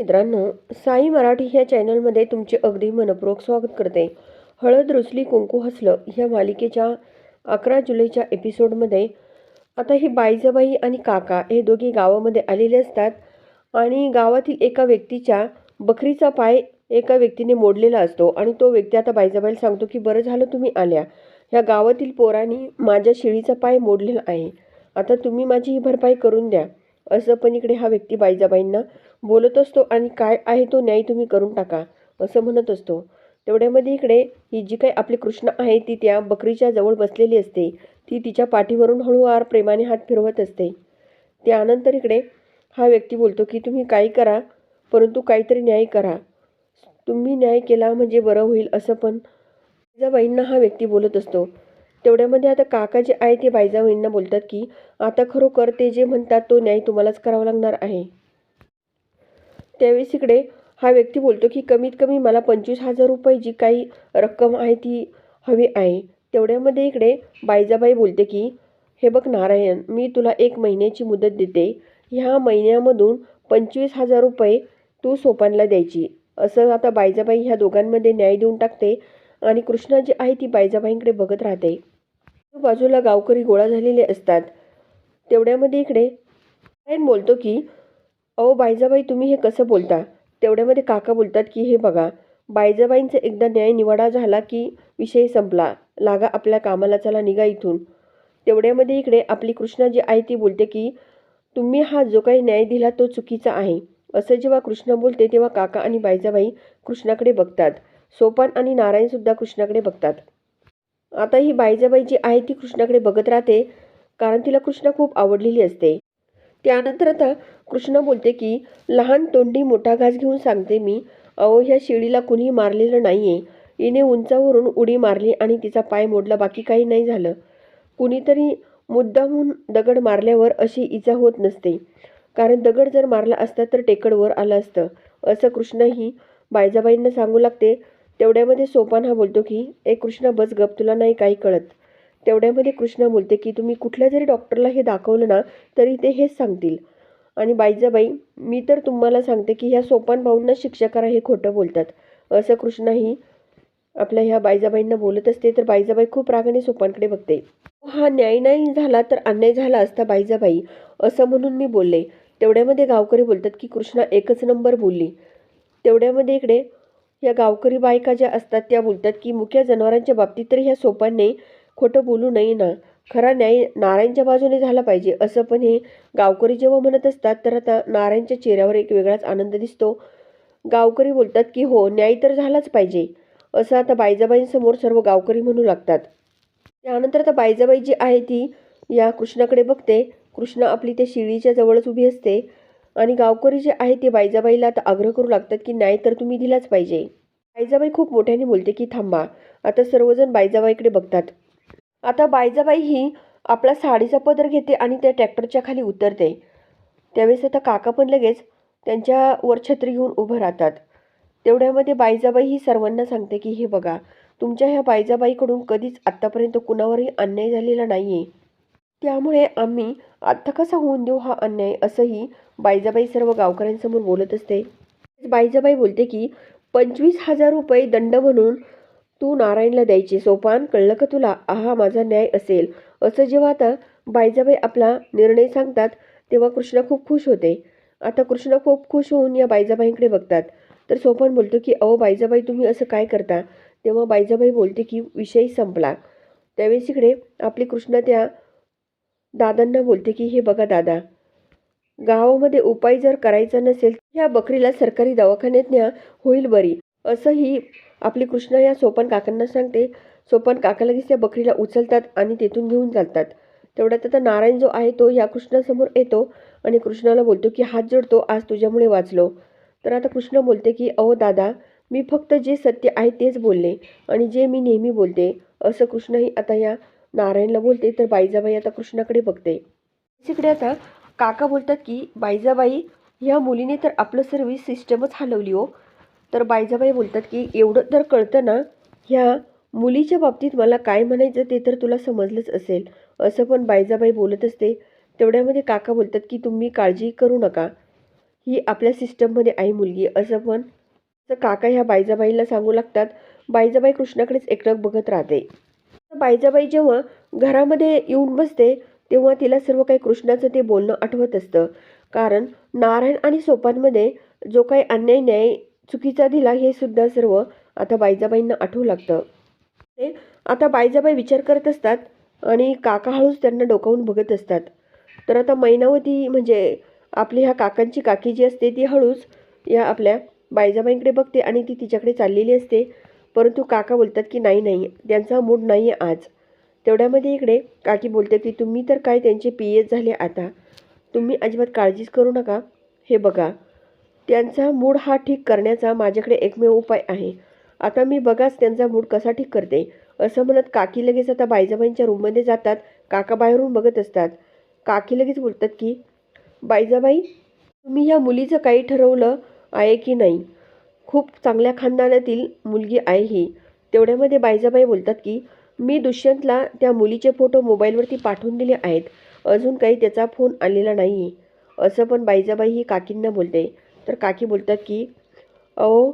मित्रांनो साई मराठी ह्या चॅनलमध्ये तुमचे अगदी मनपूर्वक स्वागत करते. हळद रुसली कुंकू हसलं ह्या मालिकेच्या अकरा जुलैच्या एपिसोडमध्ये आता ही बाईजाबाई आणि काका हे दोघे गावामध्ये आलेले असतात आणि गावातील एका व्यक्तीच्या बकरीचा पाय एका व्यक्तीने मोडलेला असतो आणि तो व्यक्ती आता बाईजाबाईला सांगतो की बरं झालं तुम्ही आल्या. ह्या गावातील पोरांनी माझ्या शिळीचा पाय मोडलेला आहे. आता तुम्ही माझी ही भरपाई करून द्या. असं पण इकडे हा व्यक्ती बाईजाबाईंना बोलत असतो आणि काय आहे तो न्याय तुम्ही करून टाका असं म्हणत असतो. तेवढ्यामध्ये इकडे ही जी काही आपली कृष्ण आहे ती त्या बकरीच्या जवळ बसलेली असते. ती तिच्या पाठीवरून हळूवार प्रेमाने हात फिरवत असते. त्यानंतर इकडे हा व्यक्ती बोलतो की तुम्ही काही करा परंतु काहीतरी न्याय करा. तुम्ही न्याय केला म्हणजे बरं होईल असं पण. बाईजाबाईंना हा व्यक्ती बोलत असतो. तेवढ्यामध्ये आता काका जे आहे ते बाईजाबाईंना बोलतात की आता खरोखर ते जे म्हणतात तो न्याय तुम्हालाच करावा लागणार आहे. त्यावेळेस इकडे हा व्यक्ती बोलतो की कमीत कमी मला पंचवीस हजार रुपये जी काही रक्कम आहे ती हवी आहे. तेवढ्यामध्ये इकडे बायजाबाई बोलते की हे बघ नारायण मी तुला एक महिन्याची मुदत देते. ह्या महिन्यामधून पंचवीस हजार रुपये तू सोपानला द्यायची. असं आता बायजाबाई ह्या दोघांमध्ये न्याय देऊन टाकते आणि कृष्णा जी आहे ती बायजाबाईंकडे बघत राहते. बाजूला गावकरी गोळा झालेले असतात. तेवढ्यामध्ये इकडे नारायण बोलतो की अहो बायजाबाई तुम्ही हे कसं बोलता? तेवढ्यामध्ये काका बोलतात की हे बघा बायजाबाईंचा एकदा न्याय निवाडा झाला की विषय संपला. लागा आपल्या कामाला चला निघा इथून. तेवढ्यामध्ये इकडे आपली कृष्णा जी आहे ती बोलते की तुम्ही हा जो काही न्याय दिला तो चुकीचा आहे. असं जेव्हा कृष्णा बोलते तेव्हा काका आणि बायजाबाई कृष्णाकडे बघतात. सोपान आणि नारायणसुद्धा कृष्णाकडे बघतात. आता ही बायजाबाई जी आहे ती कृष्णाकडे बघत राहते कारण तिला कृष्णा खूप आवडलेली असते. त्यानंतर आता कृष्ण बोलते की लहान तोंडी मोठा घास घेऊन सांगते मी. अहो ह्या शिडीला कुणी मारलेलं नाही आहे हिने उंचावरून उडी मारली आणि तिचा पाय मोडला. बाकी काही नाही झालं. कुणीतरी मुद्दामून दगड मारल्यावर अशी इजा होत नसते. कारण दगड जर मारला असता तर टेकड वर आलं असतं. असं कृष्णही बायजाबाईंना सांगू लागते. तेवढ्यामध्ये सोपान हा बोलतो की ए कृष्णा बस गप. तुला नाही काही कळत. तेवढ्यामध्ये कृष्णा बोलते की तुम्ही कुठल्या जरी डॉक्टरला हे दाखवलं ना तरी ते हेच सांगतील. आणि बाईजाबाई मी तर तुम्हाला सांगते की ह्या सोपान भाऊंना शिक्षा करा हे खोटं बोलतात. असं कृष्णाही आपल्या ह्या बाईजाबाईंना बोलत असते तर बाईजाबाई खूप रागाने सोपानकडे बघते. हा न्याय नाही झाला तर अन्याय झाला असता बाईजाबाई असं म्हणून मी बोलले. तेवढ्यामध्ये गावकरी बोलतात की कृष्णा एकच नंबर बोलली. तेवढ्यामध्ये इकडे या गावकरी बायका ज्या असतात त्या बोलतात की मुख्या जनावरांच्या बाबतीत तर ह्या सोपाने खोटं बोलू नये ना. खरा न्याय नारायणच्या बाजूने झाला पाहिजे असं पण हे गावकरी जेव्हा म्हणत असतात तर आता नारायणच्या चेहऱ्यावर एक वेगळाच आनंद दिसतो. गावकरी बोलतात की हो न्याय तर झालाच पाहिजे. असं आता बायजाबाईंसमोर सर्व गावकरी म्हणू लागतात. त्यानंतर आता बायजाबाई जी आहे ती या कृष्णाकडे बघते. कृष्ण आपली त्या शिळीच्या जवळच उभी असते. आणि गावकरी जे आहे ते बायजाबाईला आता आग्रह करू लागतात की न्याय तर तुम्ही दिलाच पाहिजे. बायजाबाई खूप मोठ्याने बोलते की थांबा. आता सर्वजण बायजाबाईकडे बघतात. आता बायजाबाई ही आपला साडीचा पदर घेते आणि त्या ट्रॅक्टरच्या खाली उतरते. त्यावेळेस आता काका पण लगेच त्यांच्यावर छत्री घेऊन उभं राहतात. तेवढ्यामध्ये बायजाबाई ही सर्वांना सांगते की हे बघा तुमच्या ह्या बायजाबाईकडून कधीच आत्तापर्यंत कुणावरही अन्याय झालेला नाही आहे त्यामुळे आम्ही आत्ता कसा होऊन देऊ हा अन्याय? असंही बायजाबाई सर्व गावकऱ्यांसमोर बोलत असते. बायजाबाई बोलते की पंचवीस हजार रुपये दंड म्हणून तू नारायणला द्यायची. सोपान कळलं का तुला? हा माझा न्याय असेल. असं जेव्हा आता बायजाबाई आपला निर्णय सांगतात तेव्हा कृष्णा खूप खुश होते. आता कृष्णा खूप खुश होऊन या बायजाबाईंकडे बघतात. तर सोपान बोलतो की अहो बायजाबाई तुम्ही असं काय करता? तेव्हा बायजाबाई बोलते की विषय संपला. त्यावेळेस इकडे आपली कृष्णा त्या दादांना बोलते की हे बघा दादा गावामध्ये उपाय जर करायचा नसेल ह्या बकरीला सरकारी दवाखान्यात न्या होईल बरी. असंही आपली कृष्णा या सोपन काकांना सांगते सोपन काका लगेच त्या बकरीला उचलतात आणि तेथून घेऊन चालतात. तेवढ्यात आता नारायण जो आहे तो या कृष्णासमोर येतो आणि कृष्णाला बोलतो की हात जोडतो आज तुझ्यामुळे वाचलो. तर आता कृष्ण बोलते की अहो दादा मी फक्त जे सत्य आहे तेच बोलले आणि जे मी नेहमी बोलते असं कृष्णही आता या नारायणला बोलते तर बाईजाबाई आता कृष्णाकडे बघते. तिकडे आता काका बोलतात की बाईजाबाई ह्या मुलीने तर आपलं सर्व्हिस सिस्टमच हलवली हो. तर बायजाबाई बोलतात की एवढं तर कळतं ना ह्या मुलीच्या बाबतीत मला काय म्हणायचं ते तर तुला समजलंच असेल. असं पण बायजाबाई बोलत असते. तेवढ्यामध्ये काका बोलतात की तुम्ही काळजी करू नका. ही आपल्या सिस्टममध्ये आहे मुलगी असं पण तर काका ह्या बायजाबाईला सांगू लागतात. बायजाबाई कृष्णाकडेच एकटक बघत राहते. बायजाबाई जेव्हा घरामध्ये येऊन बसते तेव्हा तिला सर्व काही कृष्णाचं ते बोलणं आठवत असतं. कारण नारायण आणि सोपानमध्ये जो काही अन्याय न्याय चुकीचा दिला हे सुद्धा सर्व आता बायजाबाईंना आठवू लागतं. ते आता बायजाबाई विचार करत असतात आणि काका हळूच त्यांना डोकावून बघत असतात. तर आता मैनावती म्हणजे आपली ह्या काकांची काकी जी असते ती हळूच या आपल्या बायजाबाईंकडे बघते आणि ती तिच्याकडे चाललेली असते. परंतु काका बोलतात की नाही नाही त्यांचा मूड नाही आहे आज. तेवढ्यामध्ये इकडे काकी बोलते की तुम्ही तर काय त्यांचे पी एच झाले आता? तुम्ही अजिबात काळजीच करू नका. हे बघा त्यांचा मूड हा ठीक करण्याचा माझ्याकडे एकमेव उपाय आहे. आता मी बघाच त्यांचा मूड कसा ठीक करते. असं म्हणत काकी लगेच आता बायजाबाईंच्या रूममध्ये जातात. काका बाहेरून बघत असतात. काकी लगेच बोलतात की बायजाबाई तुम्ही ह्या मुलीचं काही ठरवलं आहे की नाही? खूप चांगल्या खानदानातील मुलगी आहे ही. तेवढ्यामध्ये बायजाबाई बोलतात की मी दुष्यंतला त्या मुलीचे फोटो मोबाईलवरती पाठवून दिले आहेत. अजून काही त्याचा फोन आलेला नाही असं पण बायजाबाई ही काकींना बोलते. तर काकी बोलतात की अहो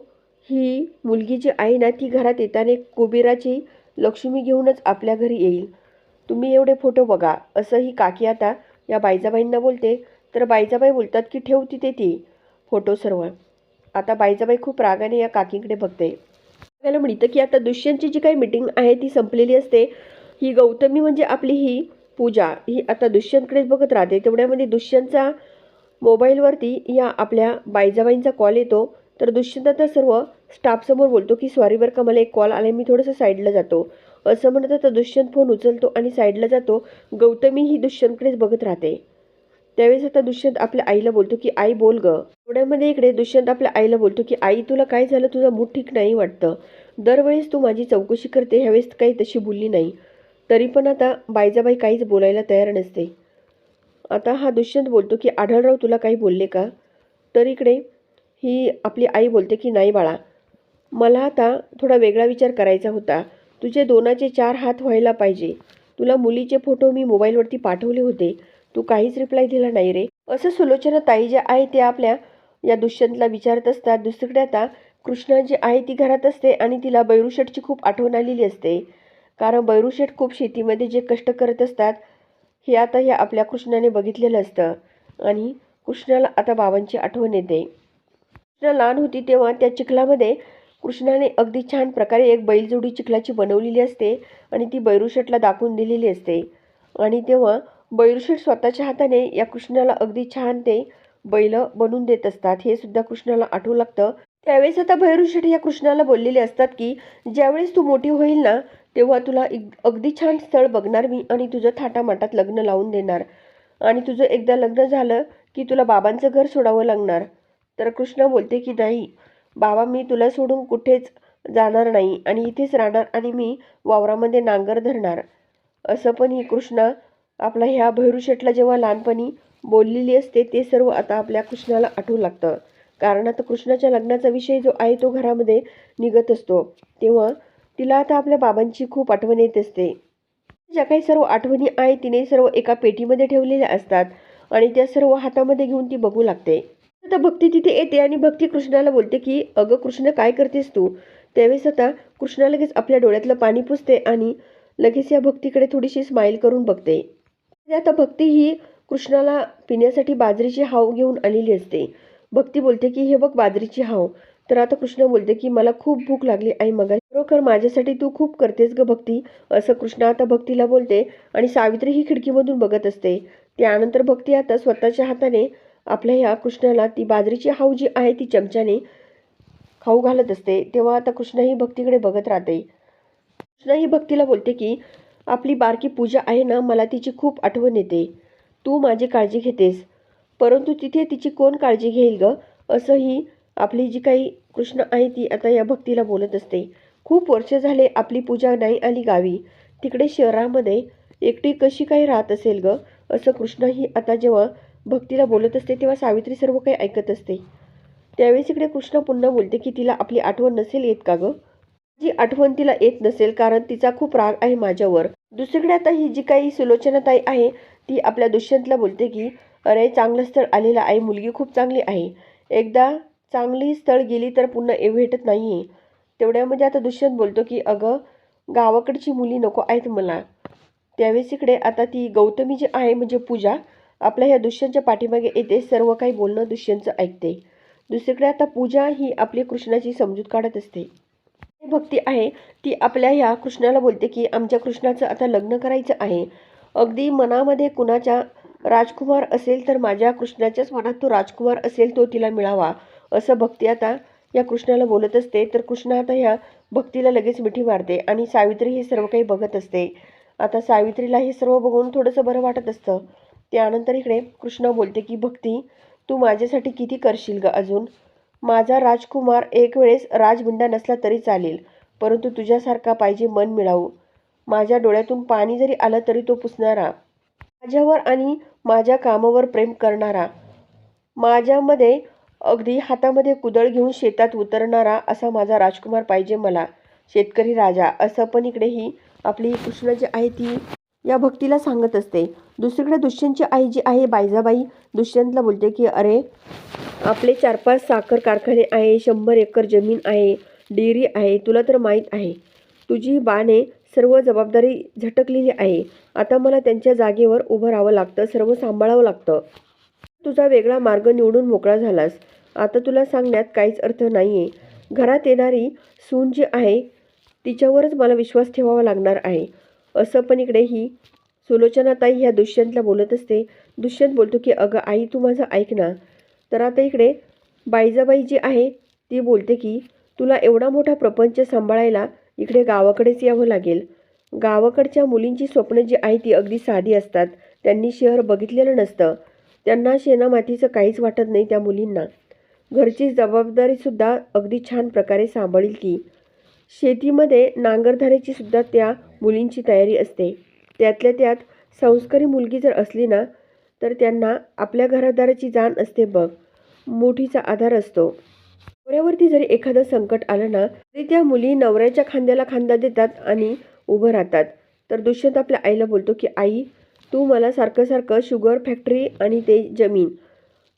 ही मुलगी जी आहे ना ती घरात येताना कुबेराची लक्ष्मी घेऊनच आपल्या घरी येईल. तुम्ही एवढे फोटो बघा. असं ही काकी आता या बायजाबाईंना बोलते. तर बायजाबाई बोलतात की ठेव तिथे ती. फोटो सर्व. आता बायजाबाई खूप रागाने या काकींकडे बघते. आपल्याला म्हणतं की आता दुष्यंतची जी काही मीटिंग आहे ती संपलेली असते. ही गौतमी म्हणजे आपली ही पूजा. ही आता दुष्यंतकडेच बघत राहते. तेवढ्यामध्ये दुष्यंतचा मोबाईलवरती या आपल्या बायजाबाईंचा कॉल येतो. तर दुष्यंत आता सर्व स्टाफसमोर बोलतो की सॉरी बरं का मला एक कॉल आला मी थोडंसं साईडला जातो. असं म्हणत आता दुष्यंत फोन उचलतो आणि साईडला जातो. गौतमी ही दुष्यंतकडेच बघत राहते. त्यावेळेस आता दुष्यंत आपल्या आईला बोलतो की आई बोल ग. थोड्यामध्ये इकडे दुष्यंत आपल्या आईला बोलतो की आई तुला काय झालं? तुझा मूड ठीक नाही वाटतं. दरवेळेस तू माझी चौकशी करते ह्यावेळेस काही तशी बोलली नाही. तरी पण आता बायजाबाई काहीच बोलायला तयार नसते. आता हा दुष्यंत बोलतो की आढळराव तुला काही बोलले का? तर इकडे ही आपली आई बोलते की नाही बाळा मला आता थोडा वेगळा विचार करायचा होता. तुझे दोनाचे चार हात व्हायला पाहिजे. तुला मुलीचे फोटो मी मोबाईलवरती पाठवले होते. तू काहीच रिप्लाय दिला नाही रे. असं सुलोचना ताई जे आहे ते आपल्या या दुष्यंतला विचारत असतात. दुसरीकडे आता कृष्णा जी आहे ती घरात असते आणि तिला बैरुशेटची खूप आठवण आलेली असते. कारण बैरूशेठ खूप शेतीमध्ये जे कष्ट करत असतात हे आता हे आपल्या कृष्णाने बघितलेलं असतं. आणि कृष्णाला आता बाबांची आठवण येते. कृष्णा लहान होती तेव्हा त्या चिखलामध्ये कृष्णाने अगदी छान प्रकारे एक बैलजोडी चिखलाची बनवलेली असते आणि ती बैरुशेठला दाखवून दिलेली असते. आणि तेव्हा बैरुशेठ स्वतःच्या हाताने या कृष्णाला अगदी छान ते बैल बनवून देत असतात. हे सुद्धा कृष्णाला आठवू लागतं. त्यावेळेस आता भैरुशेठ या कृष्णाला बोललेले असतात की ज्यावेळेस तू मोठी होईल ना तेव्हा तुला एक अगदी छान स्थळ बघणार मी आणि तुझं थाटामाटात लग्न लावून देणार. आणि तुझं एकदा लग्न झालं की तुला बाबांचं घर सोडावं लागणार. तर कृष्ण बोलते की नाही बाबा मी तुला सोडून कुठेच जाणार नाही आणि इथेच राहणार आणि मी वावरामध्ये नांगर धरणार. असं पण ही कृष्णा आपला ह्या भैरूशेठला जेव्हा लहानपणी बोललेली असते ते सर्व आता आपल्या कृष्णाला आठवू लागतं. कारण आता कृष्णाच्या लग्नाचा विषय जो आहे तो घरामध्ये निघत असतो. तेव्हा तिला आता आपल्या बाबांची खूप आठवण येत असते. ज्या काही सर्व आठवणी आहे तिने सर्व एका पेटीमध्ये ठेवलेल्या असतात आणि त्या सर्व हातामध्ये घेऊन ती बघू लागते. आता भक्ती तिथे येते आणि भक्ती कृष्णाला बोलते की अगं कृष्ण काय करतेस तू? त्यावेळेस आता कृष्णा लगेच आपल्या डोळ्यातलं पाणी पुसते आणि लगेच या भक्तीकडे थोडीशी स्माईल करून बघते. आता भक्ती ही कृष्णाला पिण्यासाठी बाजरीची हाव घेऊन आलेली असते. भक्ती बोलते की हे बघ बाजरीची हाव. तर आता कृष्ण बोलते की मला खूप भूक लागली आई मगा खरोखर माझ्यासाठी तू खूप करतेस ग भक्ती असं कृष्ण आता भक्तीला बोलते आणि सावित्री ही खिडकीमधून बघत असते. त्यानंतर भक्ती आता स्वतःच्या हाताने आपल्या ह्या कृष्णाला ती बाजरीची हाव जी आहे ती चमच्याने खाऊ घालत असते. तेव्हा आता कृष्ण ही भक्तीकडे बघत राहते. कृष्ण ही भक्तीला बोलते की आपली बारकी पूजा आहे ना मला तिची खूप आठवण येते. तू माझी काळजी घेतेस. परंतु तिथे तिची कोण काळजी घेईल ग? असंही आपली जी काही कृष्ण आहे ती आता या भक्तीला बोलत असते. खूप वर्ष झाले आपली पूजा नाही आली गावी. तिकडे शहरामध्ये एकटी कशी काही राहत असेल ग? असं कृष्ण ही आता जेव्हा भक्तीला बोलत असते तेव्हा सावित्री सर्व काही ऐकत असते. त्यावेळेस इकडे कृष्ण पुन्हा बोलते की तिला आपली आठवण नसेल येत का ग? जी आठवण तिला येत नसेल कारण तिचा खूप राग आहे माझ्यावर. दुसरीकडे आता ही जी काही सुलोचनाताई आहे ती आपल्या दुष्यंतला बोलते की अरे चांगलं स्थळ आलेलं आहे मुलगी खूप चांगली आहे. एकदा चांगली स्थळ गेली तर पुन्हा ए भेटत नाही आहे तेवढ्यामध्ये आता दुष्यंत बोलतो की अगं गावाकडची मुली नको आहेत मला. त्यावेळेस इकडे आता ती गौतमी जी आहे म्हणजे पूजा आपल्या ह्या दुष्यंतच्या पाठीमागे येते सर्व काही बोलणं दुष्यंतचं ऐकते. दुसरीकडे आता पूजा ही आपली कृष्णाची समजूत काढत असते. भक्ती आहे ती आपल्या ह्या कृष्णाला बोलते की आमच्या कृष्णाचं आता लग्न करायचं आहे. अगदी मनामध्ये कुणाच्या राजकुमार असेल तर माझ्या कृष्णाच्याच मनात तो राजकुमार असेल तो तिला मिळावा. असं भक्ती आता या कृष्णाला बोलत असते. तर कृष्ण आता ह्या भक्तीला लगेच मिठी मारते आणि सावित्री हे सर्व काही बघत असते. आता सावित्रीला हे सर्व बघून थोडंसं बरं वाटत असतं. त्यानंतर इकडे कृष्ण बोलते की भक्ती तू माझ्यासाठी किती करशील ग अजून? माझा राजकुमार एक वेळेस राजबिंडा नसला तरी चालेल परंतु तुझ्यासारखा पाहिजे मन मिळावू. माझ्या डोळ्यातून पाणी जरी आलं तरी तो पुसणारा. माझ्यावर आणि माझ्या कामावर प्रेम करणारा. माझ्यामध्ये अगदी हातामध्ये कुदळ घेऊन शेतात उतरणारा असा माझा राजकुमार पाहिजे मला. शेतकरी राजा असं पण इकडे ही आपली कृष्ण जी आहे ती या भक्तीला सांगत असते. दुसरीकडे दुष्यंतची आई जी आहे बायजाबाई दुष्यंतला बोलते की अरे आपले चार पाच साखर कारखाने आहे शंभर एकर जमीन आहे डेअरी आहे तुला तर माहीत आहे. तुझी बाने सर्व जबाबदारी झटकलेली आहे. आता मला त्यांच्या जागेवर उभं राहावं लागतं सर्व सांभाळावं लागतं. तुझा वेगळा मार्ग निवडून मोकळा झालास. आता तुला सांगण्यात काहीच अर्थ नाही आहे घरात येणारी सून जी आहे तिच्यावरच मला विश्वास ठेवावा लागणार आहे. असं पण इकडे ही सुलोचनाताई ह्या दुष्यंतला बोलत असते. दुष्यंत बोलतो की अगं आई तू माझं ऐक ना. तर आता इकडे बाईजाबाई जी आहे ती बोलते की तुला एवढा मोठा प्रपंच सांभाळायला इकडे गावाकडेच यावं लागेल. गावाकडच्या मुलींची स्वप्न जी आहे ती अगदी साधी असतात. त्यांनी शहर बघितलेलं नसतं. त्यांना शेणामातीचं काहीच वाटत नाही त्या मुलींना. घरची जबाबदारीसुद्धा अगदी छान प्रकारे सांभाळील ती. शेतीमध्ये नांगरधारेची सुद्धा त्या मुलींची तयारी असते. त्यातल्या त्यात संस्कारी मुलगी जर असली ना तर त्यांना आपल्या घरादाराची जाण असते बघ. मोठीचा आधार असतो. नवऱ्यावरती जरी एखादं संकट आलं ना तरी त्या मुली नवऱ्याच्या खांद्याला खांदा देतात आणि उभं राहतात. तर दुष्यंत आपल्या आईला बोलतो की आई तू मला सारखं सारखं शुगर फॅक्टरी आणि ते जमीन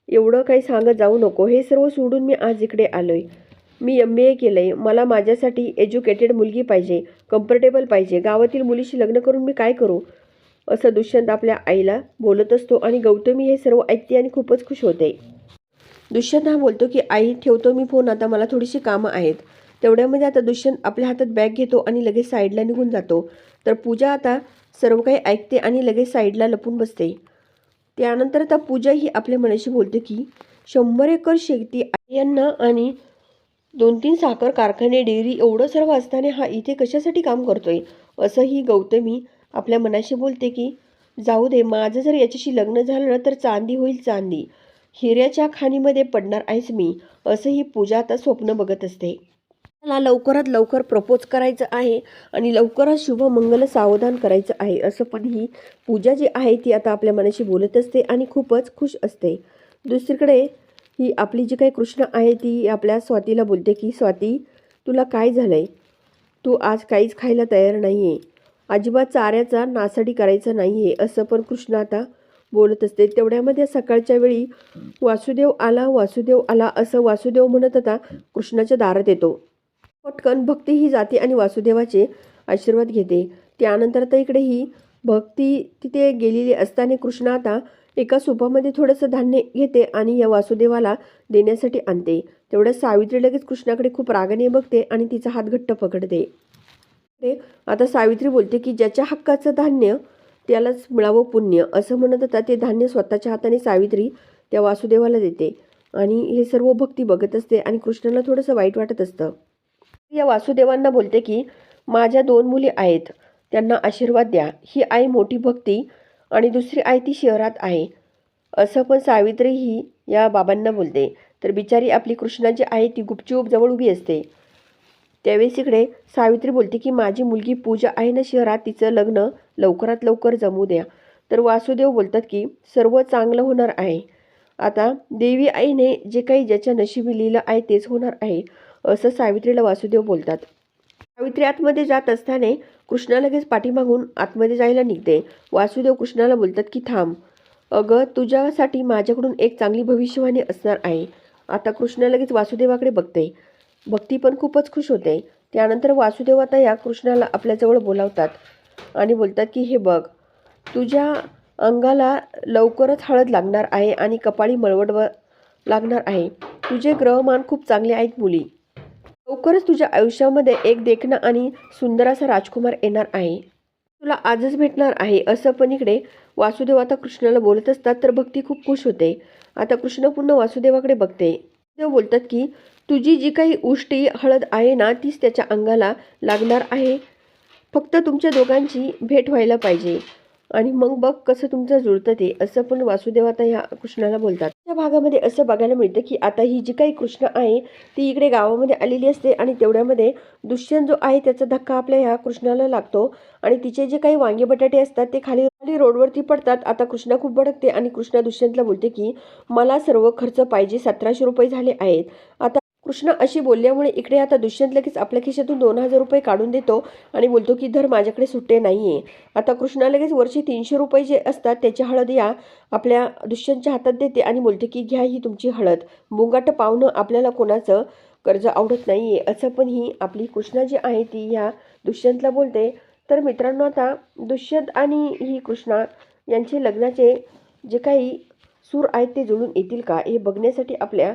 एवढं काही सांगत जाऊ नको. हे सर्व सोडून मी आज इकडे आलो आहे मी एम बी ए केलं आहे मला माझ्यासाठी एज्युकेटेड मुलगी पाहिजे. कम्फर्टेबल पाहिजे. गावातील मुलीशी लग्न करून मी काय करू? असं दुष्यंत आपल्या आईला बोलत असतो आणि गौतमी हे सर्व ऐकते आणि खूपच खुश होते. दुष्यंत हा बोलतो की आई ठेवतो मी फोन आता मला थोडीशी कामं आहेत. तेवढ्यामध्ये आता दुष्यंत आपल्या हातात बॅग घेतो आणि लगेच साईडला निघून जातो. तर पूजा आता सर्व काही ऐकते आणि लगेच साईडला लपून बसते. त्यानंतर आता पूजा ही आपल्या मनाशी बोलते की शंभर एकर शेती यांना आणि दोन तीन साखर कारखाने डेअरी एवढं सर्व असताना हा इथे कशासाठी काम करतोय? असंही गौतमी आपल्या मनाशी बोलते की जाऊ दे माझं जर याच्याशी लग्न झालं ना तर चांदी होईल चांदी. हिऱ्याच्या खाणीमध्ये पडणार आहेस मी. असं ही पूजा आता स्वप्न बघत असते. मला लवकरात लवकर प्रपोज करायचं आहे आणि लवकरच शुभमंगल सावधान करायचं आहे असं पण ही पूजा जी आहे ती आता आपल्या मनाशी बोलत असते आणि खूपच खुश असते. दुसरीकडे ही आपली जी काही कृष्ण आहे ती आपल्या स्वातीला बोलते की स्वाती तुला काय झालं आहे तू आज काहीच खायला तयार नाही आहे अजिबात चाऱ्याचा नासाडी करायचा नाही आहे असं पण कृष्ण आता बोलत असते. तेवढ्यामध्ये सकाळच्या वेळी वासुदेव आला वासुदेव आला असं वासुदेव म्हणत आता कृष्णाच्या दारात येतो. पटकन भक्ती ही जाते आणि वासुदेवाचे आशीर्वाद घेते. त्यानंतर आता इकडे ही भक्ती तिथे गेलेली असताना कृष्ण आता एका सुपामध्ये थोडंसं धान्य घेते आणि या वासुदेवाला देण्यासाठी आणते. तेवढ्या सावित्री लगेच कृष्णाकडे खूप रागाने बघते आणि तिचा हात घट्ट पकडते. ते आता सावित्री बोलते की ज्याच्या हक्काचं धान्य त्यालाच मिळावं पुण्य. असं म्हणत होता ते धान्य स्वतःच्या हाताने सावित्री त्या वासुदेवाला देते. आणि हे सर्व भक्ती बघत असते आणि कृष्णाला थोडंसं वाईट वाटत असतं. या वासुदेवांना बोलते की माझ्या दोन मुली आहेत. त्यांना आशीर्वाद द्या. ही आई मोठी भक्ती आणि दुसरी आई ती शहरात आहे. असं पण सावित्री ही या बाबांना बोलते. तर बिचारी आपली कृष्णा जी आहे ती गुपचूप जवळ उभी असते. त्यावेळेस इकडे सावित्री बोलते की माझी मुलगी पूजा आहे ना शहरात तिचं लग्न लवकरात लवकर जमू द्या. तर वासुदेव बोलतात की सर्व चांगलं होणार आहे. आता देवी आईने जे काही ज्याच्या नशिबी लिहिलं आहे तेच होणार आहे. असं सावित्रीला वासुदेव बोलतात. सावित्री आतमध्ये जात असताना कृष्णा लगेच पाठीमागून आतमध्ये जायला निघते. वासुदेव कृष्णाला बोलतात की थांब. अगं तुझ्यासाठी माझ्याकडून एक चांगली भविष्यवाणी असणार आहे. आता कृष्णा लगेच वासुदेवाकडे बघते. भक्ती पण खूपच खुश होते. त्यानंतर वासुदेव आता या कृष्णाला आपल्याजवळ बोलावतात आणि बोलतात की हे बघ तुझ्या अंगाला लवकरच हळद लागणार आहे आणि कपाळी मळवट व लागणार आहे. तुझे ग्रहमान खूप चांगले आहेत मुली. लवकरच तुझ्या आयुष्यामध्ये एक देखणा आणि सुंदर असा राजकुमार येणार आहे. तुला आजच भेटणार आहे असं पण इकडे वासुदेव आता कृष्णाला बोलत असतात तर भक्ती खूप खुश होते. आता कृष्ण पूर्ण वासुदेवाकडे बघते. देव बोलतात की तुझी जी काही उष्टी हळद आहे ना तीच त्याच्या अंगाला लागणार आहे. फक्त तुमच्या दोघांची भेट व्हायला पाहिजे. आणि मग बघ कसं तुमचं जुळतं ते. असं पण वासुदेव आता ह्या कृष्णाला बोलतात. त्या भागामध्ये असं बघायला मिळतं की आता ही जी काही कृष्ण आहे ती इकडे गावामध्ये आलेली असते आणि तेवढ्यामध्ये दुष्यंत जो आहे त्याचा धक्का आपल्या ह्या कृष्णाला लागतो. आणि तिचे जे काही वांगे बटाटे असतात ते खाली खाली रोडवरती पडतात. आता कृष्णा खूप भडकते आणि कृष्णा दुष्यंतला बोलते की मला सर्व खर्च पाहिजे सतराशे रुपये झाले आहेत. आता कृष्ण अशी बोलल्यामुळे इकडे आता दुष्यंत लगेच आपल्या खिशातून दोन हजार रुपये काढून देतो आणि बोलतो की धर माझ्याकडे सुट्टे नाही आहे आता कृष्णा लगेच वर्षी तीनशे रुपये जे असतात त्याची हळद या आपल्या दुष्यंतच्या हातात देते आणि बोलते की घ्या ही तुमची हळद. मुंगाट पावणं आपल्याला कोणाचं कर्ज आवडत नाही आहे असं पण ही आपली कृष्णा जी आहे ती ह्या दुष्यंतला बोलते. तर मित्रांनो आता दुष्यंत आणि ही कृष्णा यांचे लग्नाचे जे काही सूर आहेत ते जुळून येतील का हे बघण्यासाठी आपल्या